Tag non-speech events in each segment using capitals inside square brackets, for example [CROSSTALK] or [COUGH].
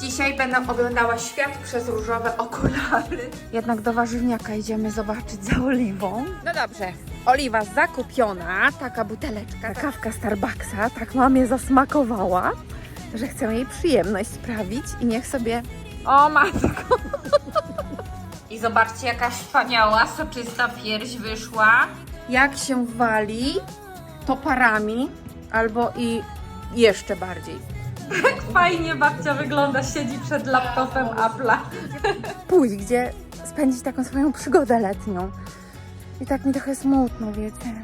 Dzisiaj będę oglądała świat przez różowe okulary. Jednak do warzywniaka idziemy zobaczyć za oliwą. No dobrze, oliwa zakupiona, taka buteleczka, kawka Starbucksa, tak mamie zasmakowała, że chcę jej przyjemność sprawić i niech sobie... O matko! I zobaczcie, jaka wspaniała, soczysta pierś wyszła. Jak się wali, to parami, albo i jeszcze bardziej. Jak fajnie babcia wygląda, siedzi przed laptopem Apple'a. Pójdź, gdzie spędzić taką swoją przygodę letnią. I tak mi trochę smutno, wiecie.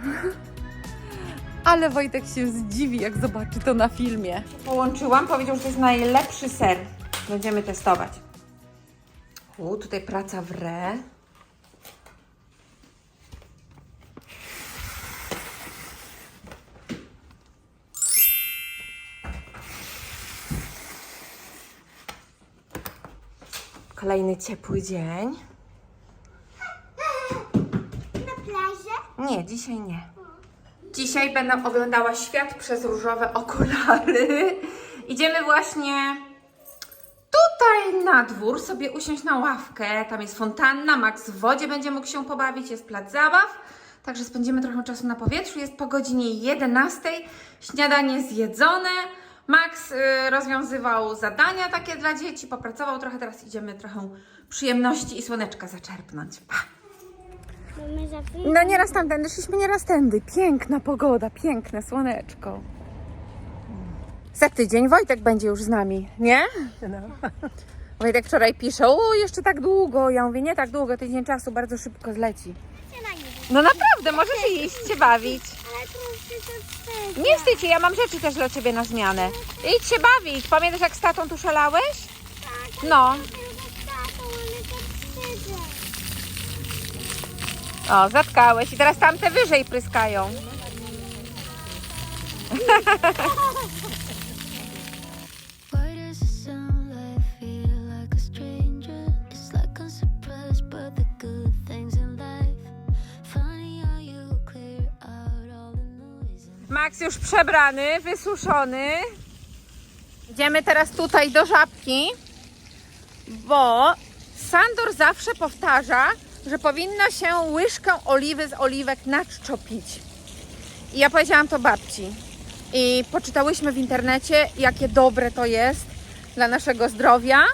Ale Wojtek się zdziwi, jak zobaczy to na filmie. Połączyłam, powiedział, że to jest najlepszy ser. Będziemy testować. U, tutaj praca w re. Kolejny ciepły dzień. Na plaży? Nie, dzisiaj nie. Dzisiaj będę oglądała świat przez różowe okulary. Idziemy właśnie tutaj na dwór, sobie usiąść na ławkę. Tam jest fontanna, Max w wodzie będzie mógł się pobawić, jest plac zabaw. Także spędzimy trochę czasu na powietrzu. Jest po godzinie 11. Śniadanie zjedzone. Max y, rozwiązywał zadania takie dla dzieci, popracował trochę. Teraz idziemy trochę przyjemności i słoneczka zaczerpnąć. Pa! No nieraz tamtędy, szliśmy nieraz tędy. Piękna pogoda, piękne słoneczko. Za tydzień Wojtek będzie już z nami, nie? Wojtek wczoraj pisze, o jeszcze tak długo. Ja mówię, nie tak długo, tydzień czasu bardzo szybko zleci. No naprawdę, możesz iść się bawić. Nie wstydź się, ja mam rzeczy też dla Ciebie na zmianę. Idź się bawić. Pamiętasz jak z tatą tu szalałeś? Tak, No. O, zatkałeś i teraz tamte wyżej pryskają. [LAUGHS] Max już przebrany, wysuszony. Idziemy teraz tutaj do żabki, bo Sandor zawsze powtarza, że powinno się łyżkę oliwy z oliwek nadczopić. I ja powiedziałam to babci. I poczytałyśmy w internecie, jakie dobre to jest dla naszego zdrowia.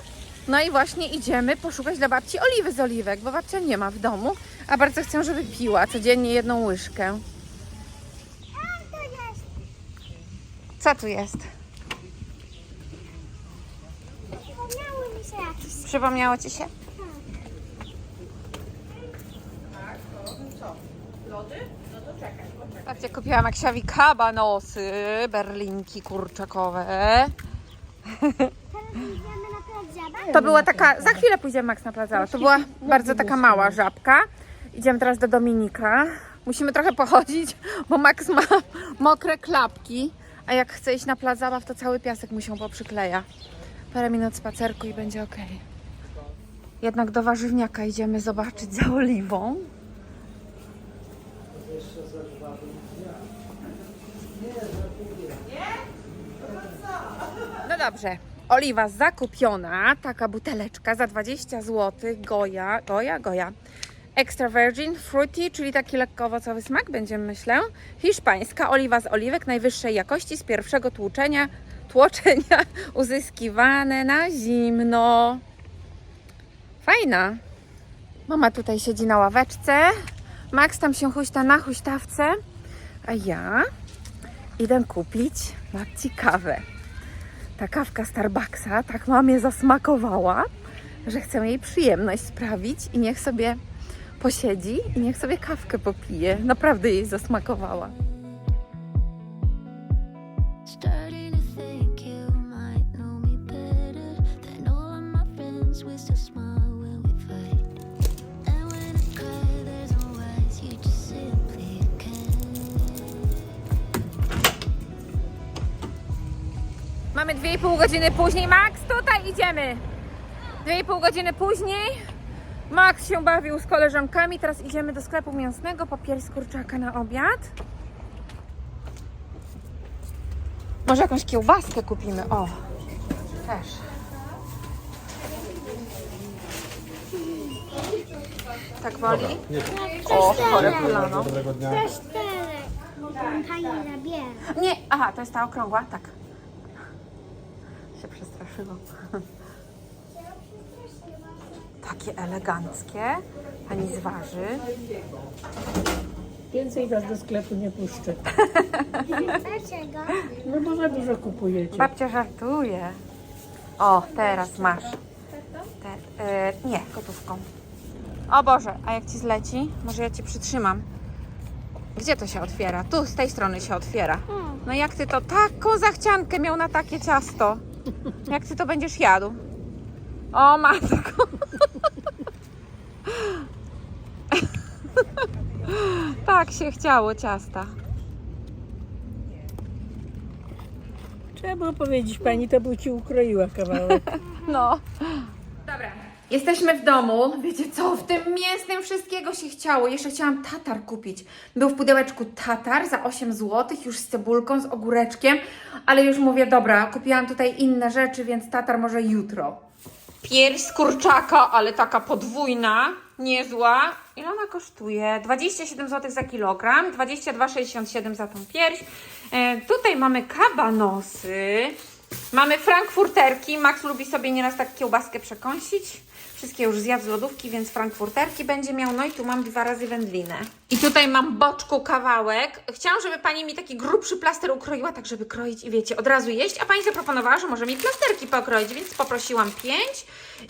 No i właśnie idziemy poszukać dla babci oliwy z oliwek, bo babcia nie ma w domu, a bardzo chcę, żeby piła codziennie jedną łyżkę. A, to jest. Co tu jest? Przypomniało mi się jakieś. Przypomniało Ci się? Patrzcie, kupiłam Maksiowi kabanosy, berlinki kurczakowe. Teraz idziemy na plac zabaw. To była taka, za chwilę pójdziemy Max na plac zabaw. To była bardzo taka mała żabka. Idziemy teraz do Dominika. Musimy trochę pochodzić, bo Max ma mokre klapki, a jak chce iść na plac zabaw, to cały piasek mu się poprzykleja. Parę minut spacerku i będzie ok. Jednak do warzywniaka idziemy zobaczyć za oliwą. No dobrze. Oliwa zakupiona, taka buteleczka za 20 zł. Goja, goja, goja. Extra virgin fruity, czyli taki lekko owocowy smak, będziemy myślę. Hiszpańska oliwa z oliwek najwyższej jakości z pierwszego tłuczenia, tłoczenia [LAUGHS] uzyskiwane na zimno. Fajna. Mama tutaj siedzi na ławeczce. Max tam się huśta na huśtawce. A ja idę kupić babci kawę ta kawka Starbucksa tak mamie zasmakowała, że chcę jej przyjemność sprawić i niech sobie posiedzi i niech sobie kawkę popije. Naprawdę jej zasmakowała. No. Mamy 2,5 godziny później. Max, tutaj idziemy. 2,5 godziny później. Max się bawił z koleżankami. Teraz idziemy do sklepu mięsnego po pierś z kurczaka na obiad. Może jakąś kiełbaskę kupimy. O, też. Tak woli? Nie, O, chore Cztery. kolano. dobrego dnia. Cztery. Pani zabiera. Nie, aha, to jest ta okrągła? Tak. Się przestraszyło. Takie eleganckie. Pani zważy. Więcej was do sklepu nie puszczę. Dlaczego? No bo za dużo kupujecie. Babcia żartuje. O, teraz masz. Te, e, nie, gotówką. O Boże, a jak ci zleci? Może ja cię przytrzymam. Gdzie to się otwiera? Tu, z tej strony się otwiera. No jak ty to taką zachciankę miał na takie ciasto? Jak ty to będziesz jadł? O matko. [GASPS] tak się chciało ciasta. Trzeba było powiedzieć pani, to by ci ukroiła kawałek. [LAUGHS] No. Dobra. Jesteśmy w domu. Wiecie co? W tym mięsnym wszystkiego się chciało. Jeszcze chciałam tatar kupić. Był w pudełeczku tatar za 8 zł, już z cebulką, z ogóreczkiem, ale już mówię, dobra, kupiłam tutaj inne rzeczy, więc tatar może jutro. Pierś z kurczaka, ale taka podwójna, niezła. Ile ona kosztuje? 27 zł za kilogram, 22,67 za tą pierś. E, tutaj mamy kabanosy, mamy frankfurterki. Max lubi sobie nieraz tak kiełbaskę przekąsić. Wszystkie już zjadł z lodówki, więc frankfurterki będzie miał. No i tu mam dwa razy wędlinę. I tutaj mam boczku kawałek. Chciałam, żeby pani mi taki grubszy plaster ukroiła, tak żeby kroić i wiecie, od razu jeść. A pani zaproponowała, że może mi plasterki pokroić, więc poprosiłam pięć.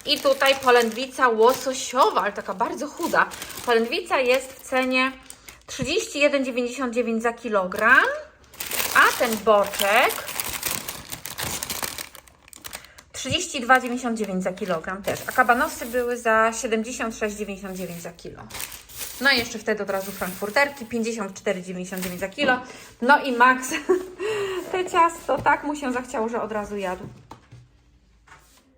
I tutaj polędwica łososiowa, ale taka bardzo chuda. Polędwica jest w cenie 31,99 za kilogram. A ten boczek 32,99 za kilogram też, a kabanosy były za 76,99 za kilo. No i jeszcze wtedy od razu frankfurterki, 54,99 za kilo. No i Max, [LAUGHS] te ciasto, tak mu się zachciało, że od razu jadł.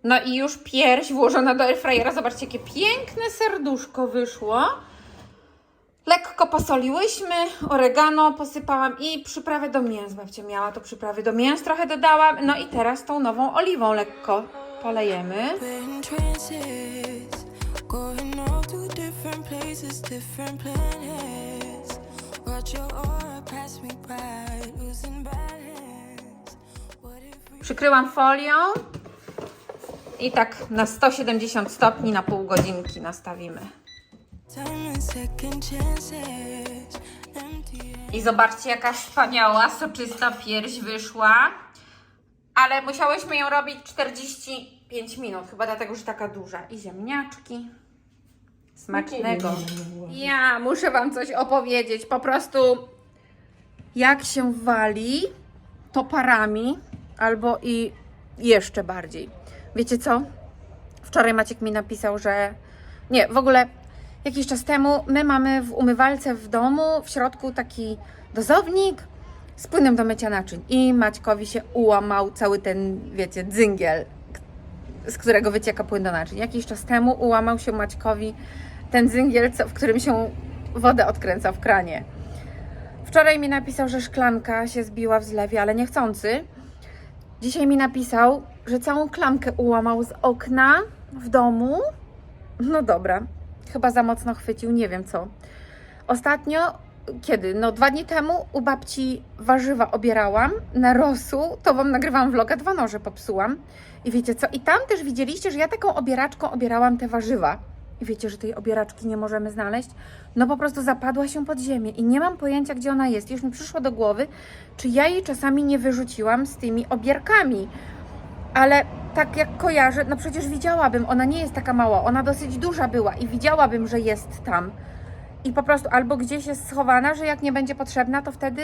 No i już pierś włożona do airfryera. Zobaczcie, jakie piękne serduszko wyszło. Lekko posoliłyśmy, oregano posypałam i przyprawy do mięs. Babcia miała to przyprawy do mięs, trochę dodałam. No i teraz tą nową oliwą lekko polejemy. Przykryłam folią i tak na 170 stopni na pół godzinki nastawimy. I zobaczcie, jaka wspaniała, soczysta pierś wyszła. Ale musiałyśmy ją robić 45 minut, chyba dlatego, że taka duża. I ziemniaczki. Smacznego. Ja muszę Wam coś opowiedzieć. Po prostu jak się wali, to parami, albo i jeszcze bardziej. Wiecie co? Wczoraj Maciek mi napisał, że nie, w ogóle jakiś czas temu my mamy w umywalce w domu w środku taki dozownik z płynem do mycia naczyń i Maćkowi się ułamał cały ten, wiecie, dzyngiel, z którego wycieka płyn do naczyń. Jakiś czas temu ułamał się Maćkowi ten dzyngiel, w którym się wodę odkręca w kranie. Wczoraj mi napisał, że szklanka się zbiła w zlewie, ale niechcący. Dzisiaj mi napisał, że całą klamkę ułamał z okna w domu. No dobra, chyba za mocno chwycił, nie wiem co. Ostatnio, kiedy? No dwa dni temu u babci warzywa obierałam na rosół, to Wam nagrywałam vloga, dwa noże popsułam. I wiecie co? I tam też widzieliście, że ja taką obieraczką obierałam te warzywa. I wiecie, że tej obieraczki nie możemy znaleźć? No po prostu zapadła się pod ziemię i nie mam pojęcia, gdzie ona jest. Już mi przyszło do głowy, czy ja jej czasami nie wyrzuciłam z tymi obierkami. Ale tak jak kojarzę, no przecież widziałabym, ona nie jest taka mała, ona dosyć duża była i widziałabym, że jest tam. I po prostu albo gdzieś jest schowana, że jak nie będzie potrzebna, to wtedy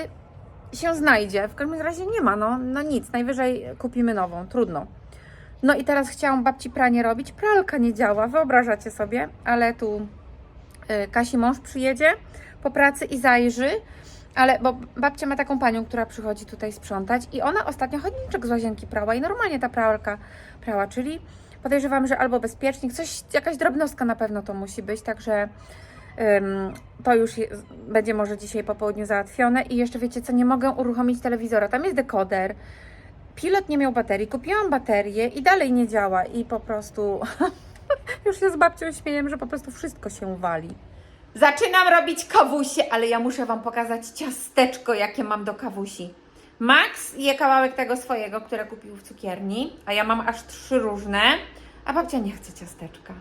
się znajdzie. W każdym razie nie ma, no, no nic, najwyżej kupimy nową, trudno. No i teraz chciałam babci pranie robić, pralka nie działa, wyobrażacie sobie, ale tu y, Kasi mąż przyjedzie po pracy i zajrzy, ale bo babcia ma taką panią, która przychodzi tutaj sprzątać i ona ostatnio chodniczek z łazienki prała i normalnie ta pralka prała, czyli podejrzewam, że albo bezpiecznik, coś, jakaś drobnostka na pewno to musi być, także ym, to już je, będzie może dzisiaj po południu załatwione i jeszcze wiecie co, nie mogę uruchomić telewizora, tam jest dekoder, pilot nie miał baterii. Kupiłam baterię i dalej nie działa i po prostu [LAUGHS] już się z babcią śmieję, że po prostu wszystko się wali. Zaczynam robić kawusie, ale ja muszę Wam pokazać ciasteczko, jakie mam do kawusi. Max je kawałek tego swojego, które kupił w cukierni, a ja mam aż trzy różne, a babcia nie chce ciasteczka.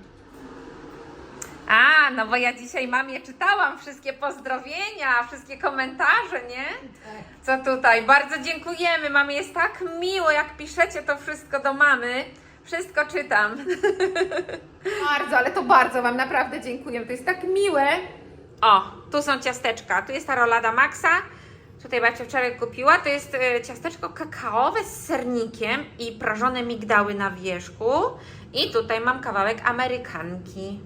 A, no bo ja dzisiaj mamie czytałam wszystkie pozdrowienia, wszystkie komentarze, nie? Co tutaj? Bardzo dziękujemy. Mamie jest tak miło, jak piszecie to wszystko do mamy. Wszystko czytam. [LAUGHS] bardzo, ale to bardzo Wam naprawdę dziękuję. To jest tak miłe. O, tu są ciasteczka. Tu jest ta rolada Maxa. Tutaj babcia wczoraj kupiła. To jest e, ciasteczko kakaowe z sernikiem i prażone migdały na wierzchu. I tutaj mam kawałek amerykanki.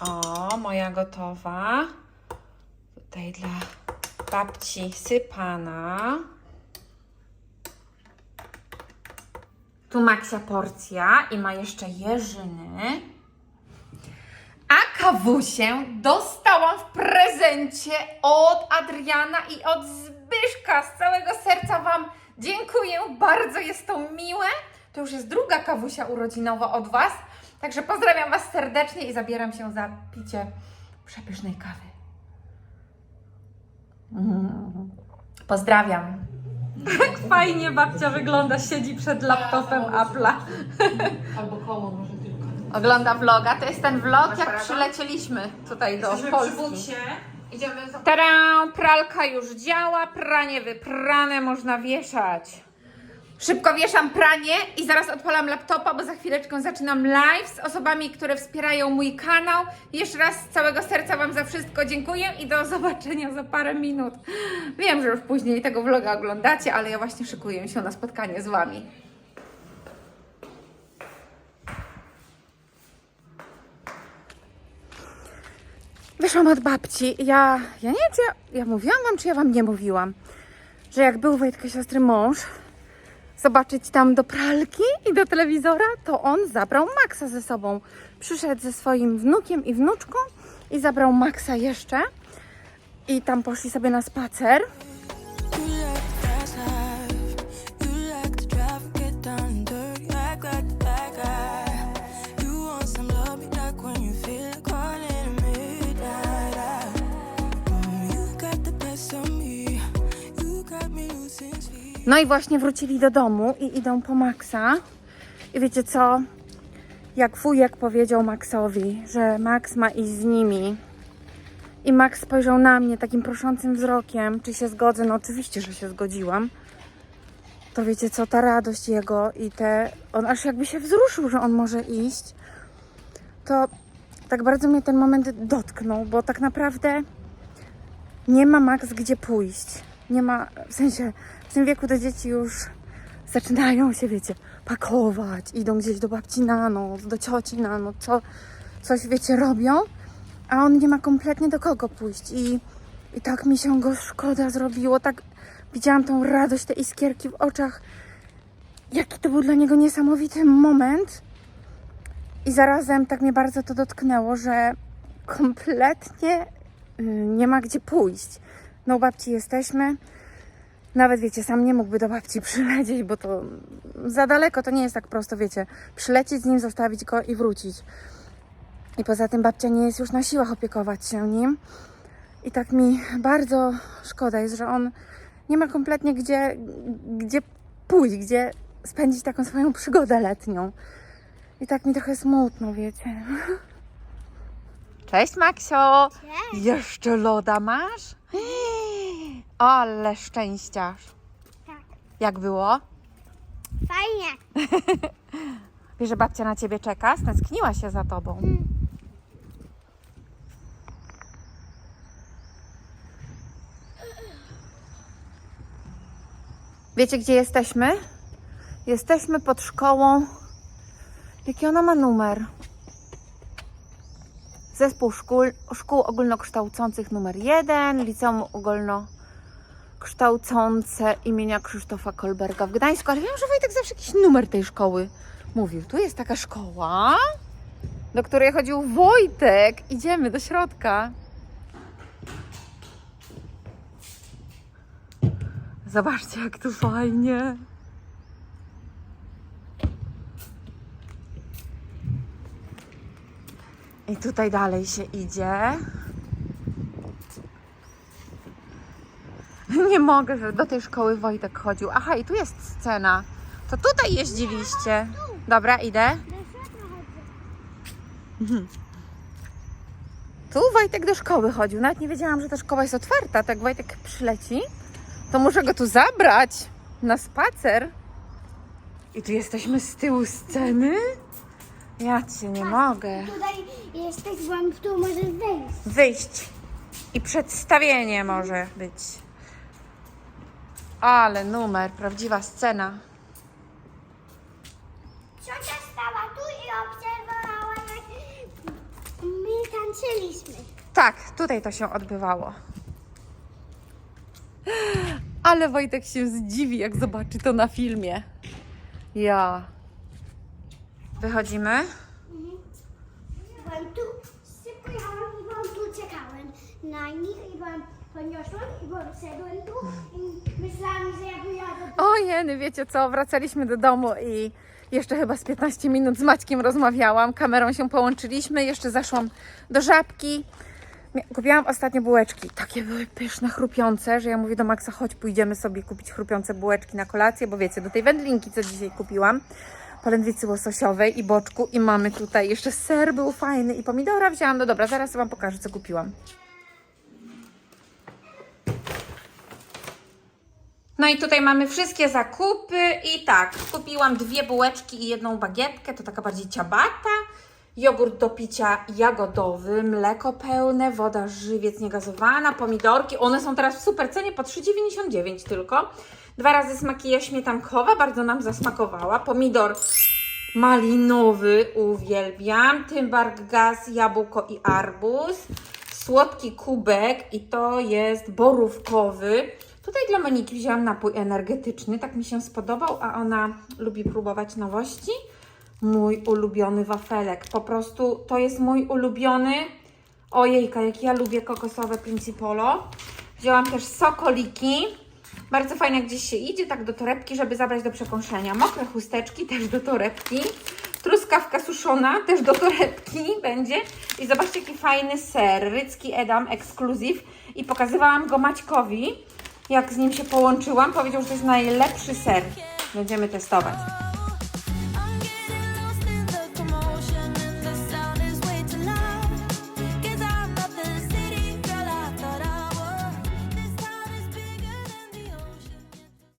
O, moja gotowa. Tutaj dla babci sypana. Tu Maksia porcja i ma jeszcze jeżyny. A kawusię dostałam w prezencie od Adriana i od Zbyszka. Z całego serca Wam dziękuję. Bardzo jest to miłe. To już jest druga kawusia urodzinowa od Was. Także pozdrawiam Was serdecznie i zabieram się za picie przepysznej kawy. Mm. Pozdrawiam. Jak fajnie babcia wygląda, siedzi przed laptopem Apple'a. [LAUGHS] Albo koło może tylko. Ogląda vloga. To jest ten vlog, jak przylecieliśmy tutaj do Polski. Idziemy za... Tara, pralka już działa, pranie wyprane, można wieszać. Szybko wieszam pranie i zaraz odpalam laptopa, bo za chwileczkę zaczynam live z osobami, które wspierają mój kanał. Jeszcze raz z całego serca Wam za wszystko dziękuję i do zobaczenia za parę minut. Wiem, że już później tego vloga oglądacie, ale ja właśnie szykuję się na spotkanie z Wami. Wyszłam od babci. Ja, ja nie wiem, czy ja, ja mówiłam wam, czy ja wam nie mówiłam, że jak był Wojtka siostry mąż, zobaczyć tam do pralki i do telewizora, to on zabrał Maxa ze sobą. Przyszedł ze swoim wnukiem i wnuczką i zabrał Maxa jeszcze. I tam poszli sobie na spacer. No i właśnie wrócili do domu i idą po Maxa. I wiecie co? Jak wujek powiedział Maxowi, że Max ma iść z nimi. I Max spojrzał na mnie takim proszącym wzrokiem, czy się zgodzę. No oczywiście, że się zgodziłam. To wiecie co, ta radość jego i te... On aż jakby się wzruszył, że on może iść. To tak bardzo mnie ten moment dotknął, bo tak naprawdę nie ma Max gdzie pójść. Nie ma, w sensie w tym wieku te dzieci już zaczynają się, wiecie, pakować, idą gdzieś do babci na noc, do cioci na noc, co, coś, wiecie, robią, a on nie ma kompletnie do kogo pójść. I, i tak mi się go szkoda zrobiło, tak widziałam tą radość, te iskierki w oczach, jaki to był dla niego niesamowity moment. I zarazem tak mnie bardzo to dotknęło, że kompletnie y, nie ma gdzie pójść. No u babci jesteśmy, nawet wiecie, sam nie mógłby do babci [LAUGHS] przylecieć, bo to za daleko, to nie jest tak prosto, wiecie, przylecieć z nim, zostawić go i wrócić. I poza tym babcia nie jest już na siłach opiekować się nim. I tak mi bardzo szkoda jest, że on nie ma kompletnie gdzie, gdzie pójść, gdzie spędzić taką swoją przygodę letnią. I tak mi trochę smutno, wiecie. Cześć Maksio! Jeszcze loda masz? Ale szczęściarz. Tak. Jak było? Fajnie. [LAUGHS] Wiesz, że babcia na ciebie czeka? Stęskniła się za tobą. Wiecie, gdzie jesteśmy? Jesteśmy pod szkołą. Jaki ona ma numer? Zespół szkół, szkół ogólnokształcących numer 1, Liceum Ogólnokształcące imienia Krzysztofa Kolberga w Gdańsku. Ale wiem, że Wojtek zawsze jakiś numer tej szkoły mówił. Tu jest taka szkoła. do której chodził Wojtek. Idziemy do środka. Zobaczcie, jak tu fajnie. I tutaj dalej się idzie. Nie mogę, że do tej szkoły Wojtek chodził. Aha, i tu jest scena. To tutaj jeździliście. Dobra, idę. Mhm. [LAUGHS] Tu Wojtek do szkoły chodził. Nawet nie wiedziałam, że ta szkoła jest otwarta. Tak Wojtek przyleci, to muszę go tu zabrać na spacer. I tu jesteśmy z tyłu sceny? Ja cię nie mogę. Tutaj jesteś, bo tu możesz wejść. Wyjść. I przedstawienie może być. Ale numer, prawdziwa scena. Ciocia stała tu i obserwowała, jak my tańczyliśmy. Tak, tutaj to się odbywało. Ale Wojtek się zdziwi, jak zobaczy to na filmie. Ja. Wychodzimy. Byłem tu, szybko jechałam i byłam tu, czekałem na nich i byłam, poniosłam i byłam, szedłem tu i myślałam, że ja wyjadę. O jeny, wiecie co, wracaliśmy do domu i jeszcze chyba z 15 minut z Maćkiem rozmawiałam, kamerą się połączyliśmy, jeszcze zaszłam do Żabki. Kupiłam ostatnio bułeczki, takie były pyszne, chrupiące, że ja mówię do Maxa, chodź pójdziemy sobie kupić chrupiące bułeczki na kolację, bo wiecie, do tej wędlinki, co dzisiaj kupiłam, polędwicy łososiowej i boczku i mamy tutaj jeszcze ser był fajny i pomidora wzięłam, no dobra, zaraz Wam pokażę, co kupiłam. No i tutaj mamy wszystkie zakupy i tak, kupiłam dwie bułeczki i jedną bagietkę, to taka bardziej ciabata, jogurt do picia jagodowy, mleko pełne, woda żywiec niegazowana, pomidorki, one są teraz w super cenie po 3,99 tylko. Dwa razy smaki śmietankowa, bardzo nam zasmakowała, pomidor malinowy, uwielbiam, tymbark gaz, jabłko i arbuz, słodki kubek i to jest borówkowy. Tutaj dla Moniki wzięłam napój energetyczny, tak mi się spodobał, a ona lubi próbować nowości. Mój ulubiony wafelek, po prostu to jest mój ulubiony. Ojejka, jak ja lubię kokosowe Principolo. Wzięłam też sokoliki. Bardzo fajnie gdzieś się idzie, tak do torebki, żeby zabrać do przekąszenia. Mokre chusteczki też do torebki. Truskawka suszona też do torebki będzie. I zobaczcie jaki fajny ser, rycki Edam Exclusive. I pokazywałam go Maćkowi, jak z nim się połączyłam. Powiedział, że to jest najlepszy ser. Będziemy testować.